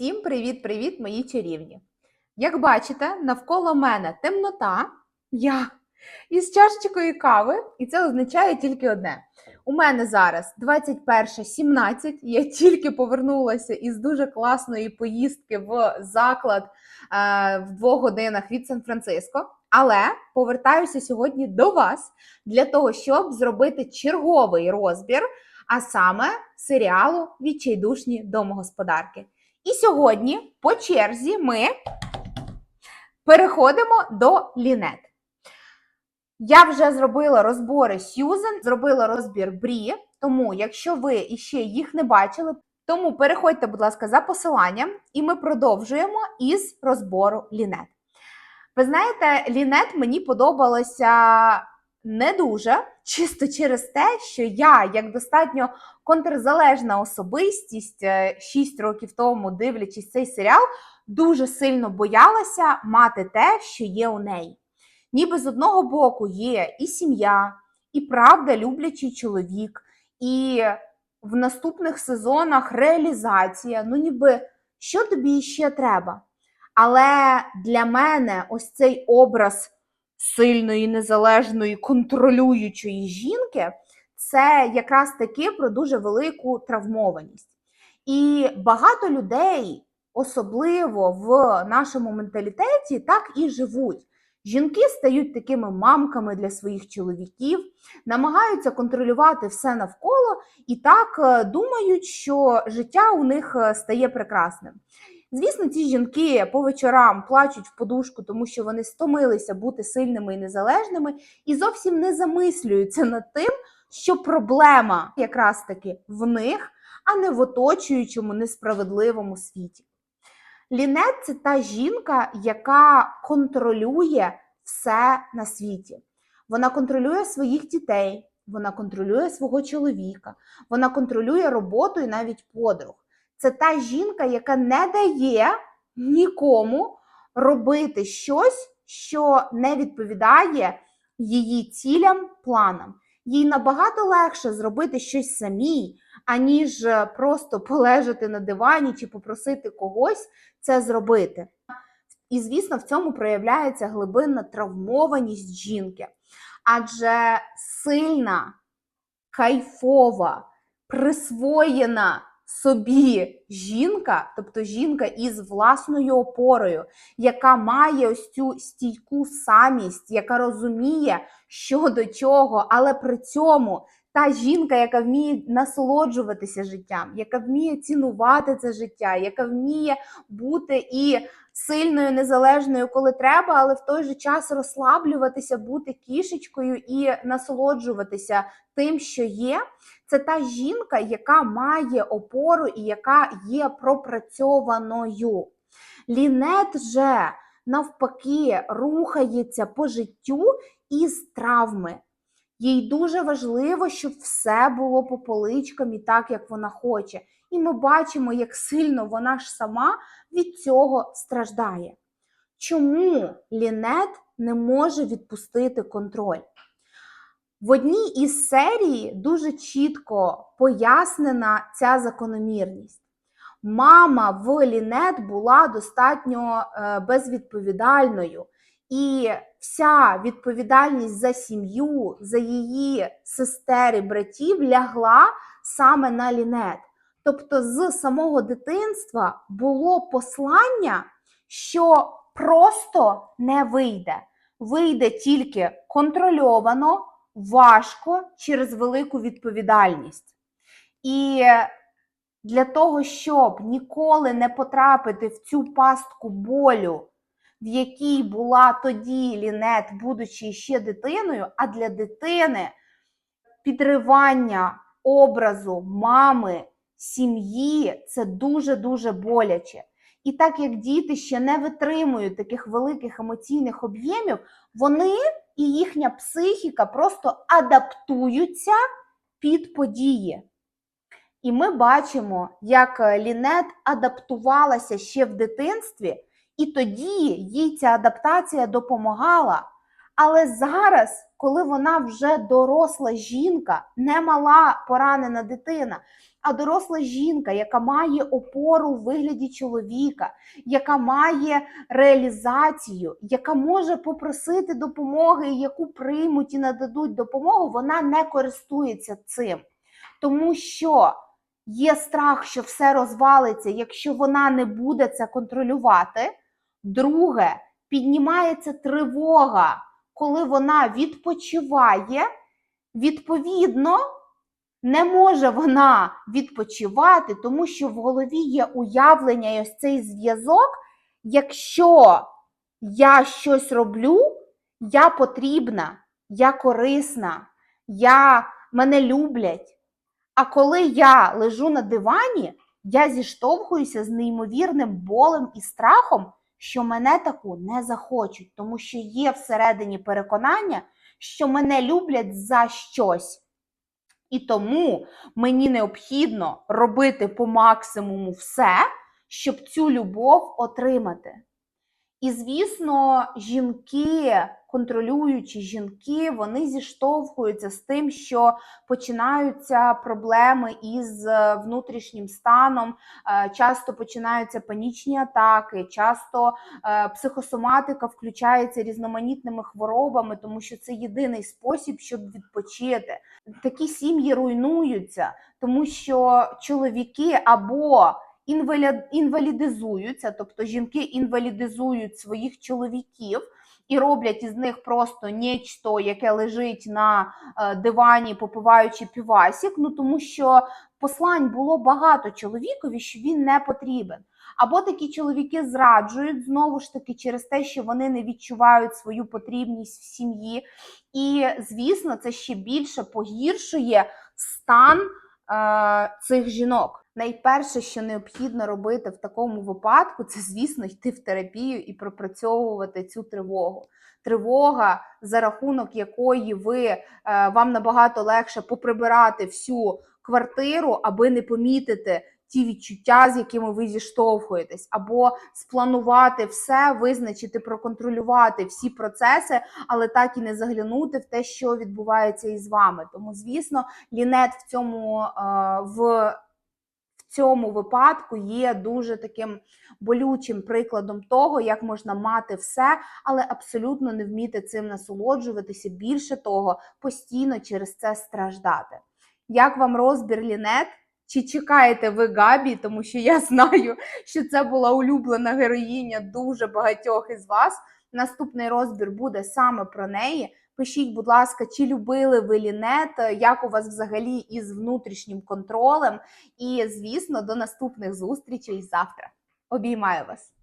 Всім привіт-привіт, мої чарівні! Як бачите, навколо мене темнота, я із чашечкою кави, і це означає тільки одне. У мене зараз 21.17, я тільки повернулася із дуже класної поїздки в заклад е, в двох годинах від Сан-Франциско. Але повертаюся сьогодні до вас для того, щоб зробити черговий розбір, а саме серіалу Відчайдушні домогосподарки. І сьогодні по черзі ми переходимо до лінет. Я вже зробила розбори Сьюзен, зробила розбір Брі, тому якщо ви іще їх не бачили, тому переходьте, будь ласка, за посиланням, і ми продовжуємо із розбору лінет. Ви знаєте, лінет мені подобалося не дуже, чисто через те, що я, як достатньо контрзалежна особистість, 6 років тому, дивлячись цей серіал, дуже сильно боялася мати те, що є у неї. Ніби з одного боку є і сім'я, і правда люблячий чоловік, і в наступних сезонах реалізація. Ну, ніби що тобі ще треба? Але для мене ось цей образ сильної, незалежної, контролюючої жінки це якраз таки про дуже велику травмованість. І багато людей, особливо в нашому менталітеті, так і живуть. Жінки стають такими мамками для своїх чоловіків, намагаються контролювати все навколо і так е, думають, що життя у них е, стає прекрасним. Звісно, ці жінки по вечорам плачуть в подушку, тому що вони стомилися бути сильними і незалежними, і зовсім не замислюються над тим, що проблема якраз таки в них, а не в оточуючому несправедливому світі. Лінет це та жінка, яка контролює все на світі. Вона контролює своїх дітей, вона контролює свого чоловіка, вона контролює роботу і навіть подруг. Це та жінка, яка не дає нікому робити щось, що не відповідає її цілям, планам. Їй набагато легше зробити щось самій, аніж просто полежати на дивані чи попросити когось це зробити. І, звісно, в цьому проявляється глибинна травмованість жінки. Адже сильна, кайфова, присвоєна собі жінка, тобто жінка із власною опорою, яка має ось цю стійку самість, яка розуміє, що до чого, але при цьому та жінка, яка вміє насолоджуватися життям, яка вміє цінувати це життя, яка вміє бути і сильною, незалежною, коли треба, але в той же час розслаблюватися, бути кішечкою і насолоджуватися тим, що є. Це та жінка, яка має опору і яка є пропрацьованою. Лінет же навпаки рухається по життю із травми. Їй дуже важливо, щоб все було по поличкам і так, як вона хоче. І ми бачимо, як сильно вона ж сама від цього страждає. Чому Лінет не може відпустити контроль? В одній із серій дуже чітко пояснена ця закономірність. Мама в Лінет була достатньо е, безвідповідальною, і вся відповідальність за сім'ю, за її сестер і братів лягла саме на Лінет. Тобто, з самого дитинства було послання, що просто не вийде. Вийде тільки контрольовано, важко через велику відповідальність. І для того, щоб ніколи не потрапити в цю пастку болю, в якій була тоді Лінет, будучи ще дитиною, а для дитини підривання образу мами, сім'ї це дуже-дуже боляче. І так як діти ще не витримують таких великих емоційних об'ємів, вони і їхня психіка просто адаптуються під події. І ми бачимо, як Лінет адаптувалася ще в дитинстві, і тоді їй ця адаптація допомагала. Але зараз, коли вона вже доросла жінка, не мала поранена дитина, а доросла жінка, яка має опору в вигляді чоловіка, яка має реалізацію, яка може попросити допомоги, яку приймуть і нададуть допомогу, вона не користується цим. Тому що є страх, що все розвалиться, якщо вона не буде це контролювати. Друге, піднімається тривога, коли вона відпочиває, відповідно, не може вона відпочивати, тому що в голові є уявлення і ось цей зв'язок. Якщо я щось роблю, я потрібна, я корисна, я, мене люблять. А коли я лежу на дивані, я зіштовхуюся з неймовірним болем і страхом, що мене таку не захочуть, тому що є всередині переконання, що мене люблять за щось. І тому мені необхідно робити по максимуму все, щоб цю любов отримати. І, звісно, жінки, контролюючі жінки, вони зіштовхуються з тим, що починаються проблеми із е, внутрішнім станом, е, часто починаються панічні атаки, часто е, психосоматика включається різноманітними хворобами, тому що це єдиний спосіб, щоб відпочити. Такі сім'ї руйнуються, тому що чоловіки або інвалідизуються, тобто жінки інвалідизують своїх чоловіків і роблять із них просто нечто, яке лежить на е, дивані, попиваючи півасік, ну тому що послань було багато чоловікові, що він не потрібен. Або такі чоловіки зраджують знову ж таки через те, що вони не відчувають свою потрібність в сім'ї. І, звісно, це ще більше погіршує стан е, цих жінок. Найперше, що необхідно робити в такому випадку, це, звісно, йти в терапію і пропрацьовувати цю тривогу. Тривога, за рахунок якої ви е, вам набагато легше поприбирати всю квартиру, аби не помітити ті відчуття, з якими ви зіштовхуєтесь, або спланувати все, визначити, проконтролювати всі процеси, але так і не заглянути в те, що відбувається із вами. Тому, звісно, лінет в цьому е, в в цьому випадку є дуже таким болючим прикладом того, як можна мати все, але абсолютно не вміти цим насолоджуватися. Більше того, постійно через це страждати. Як вам розбір лінет? Чи чекаєте ви Габі, тому що я знаю, що це була улюблена героїня дуже багатьох із вас. Наступний розбір буде саме про неї. Пишіть, будь ласка, чи любили ви лінет, як у вас взагалі із внутрішнім контролем. І, звісно, до наступних зустрічей завтра. Обіймаю вас!